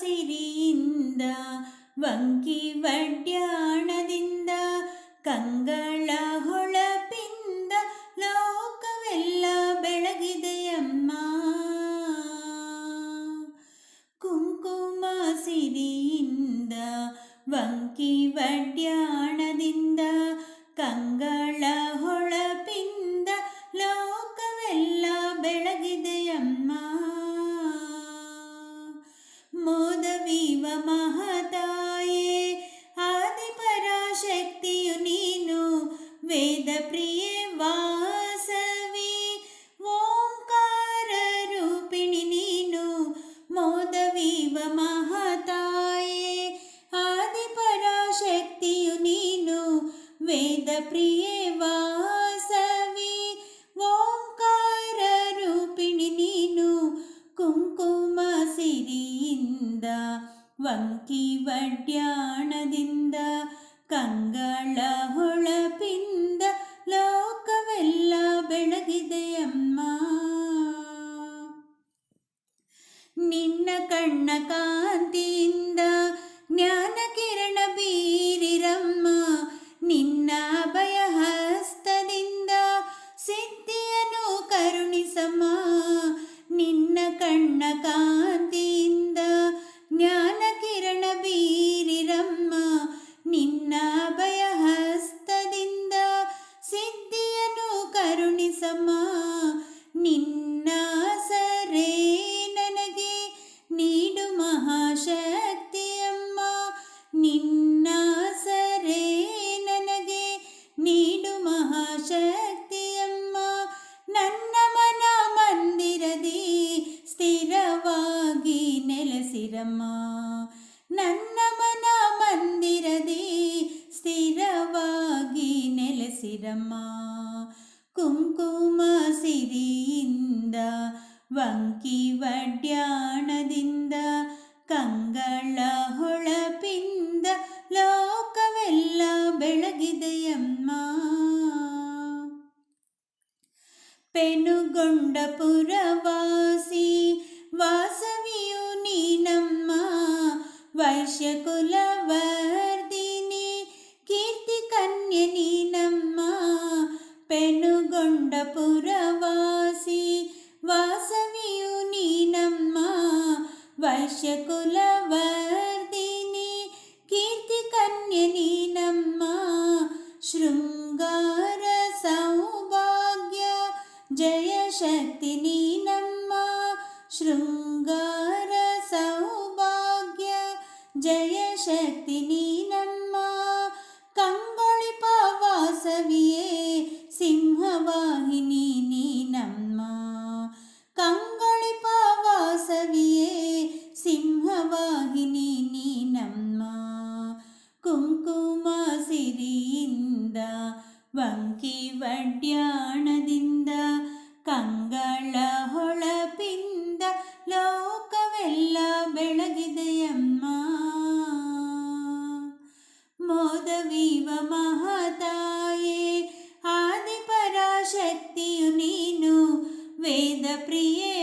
ಸಿರಿಯಿಂದ ವಂಕಿ ವಡ್ಯಾಣದಿಂದ ಕಂಗಳ ಹೊಳಪಿಂದ ಲೋಕವೆಲ್ಲ ಬೆಳಗಿದೆಯಮ್ಮ. ಕುಂಕುಮ ಸಿರಿಯಿಂದ ವಂಕಿ ವಡ್ಯಾಣದಿಂದ ಕಂಗಳ ಓಂಕಾರ ರೂಪಿಣಿ ನೀನು ಕುಂಕುಮ ಸಿರಿಯಿಂದ ವಂಕಿ ವಡ್ಯಾಣದಿಂದ ಕಂಗಳ ಹೊಳಪಿಂದ ಲೋಕವೆಲ್ಲ ಬೆಳಗಿದೆಯಮ್ಮ ನಿನ್ನ ಕಣ್ಣ ಕಾಂತಿಯಿಂದ ನಿನ್ನ ಅಭಯ ಹಸ್ತದಿಂದ ಸಿದ್ಧಿಯನ್ನು ಕರುಣಿಸಮ್ಮ. ನಿನ್ನ ಕಣ್ಣ ಕಾಂತಿಯಿಂದ ಜ್ಞಾನ ಕಿರಣ ಬೀರಿರಮ್ಮ. ನಿನ್ನ ಅಭಯ ಹಸ್ತದಿಂದ ಸಿದ್ಧಿಯನ್ನು ಕರುಣಿಸಮ್ಮ. ನೆಲೆಸಿರಮ್ಮ ನನ್ನ ಮನ ಮಂದಿರದಿ ಸ್ಥಿರವಾಗಿ ನೆಲೆಸಿರಮ್ಮ. ಕುಂಕುಮ ಸಿರಿಯಿಂದ, ವಂಕಿ ವಡ್ಯಾಣದಿಂದ, ಕಂಗಳ ಹೊಳಪಿಂದ ಲೋಕವೆಲ್ಲ ಬೆಳಗಿದೆಯಮ್ಮ. ಪೆನುಗೊಂಡ ಪುರವಾಸಿ ವೈಶ್ಯಕುಲವರ್ಧಿನಿ ಕೀರ್ತಿ ಕನ್ಯೆ ನೀನಮ್ಮ ಪೆನುಗೊಂಡ ಪುರವಾಸಿ ವಾಸವಿಯು ನೀನಮ್ಮ ವೈಶ್ಯಕುಲವರ್ಧಿನಿ ಕೀರ್ತಿ ಕನ್ಯೆ ನೀನಮ್ಮ ಶೃಂಗಾರ ಸೌಭಾಗ್ಯ ಜಯ ಶಕ್ತಿ ನೀನಮ್ಮ ಶೃಂಗಾರ ಜಯ ಶಕ್ತಿ ನೀನಮ್ಮ. ಕಂಗೊಳಿಪ ವಾಸವಿಯೇ ಸಿಂಹವಾಹಿನಿ ನೀನಮ್ಮ. ಕಂಗೊಳಿಪ ವಾಸವಿಯೇ ಸಿಂಹವಾಹಿನಿ ನೀನಮ್ಮ. ಕುಂಕುಮ ಸಿರಿಯಿಂದ ವಂಕಿ ಮೋದವೀವ ಮಹತಾಯೇ ಆದಿಪರಾಶಕ್ತಿಯು ನೀನು ವೇದ ಪ್ರಿಯೆ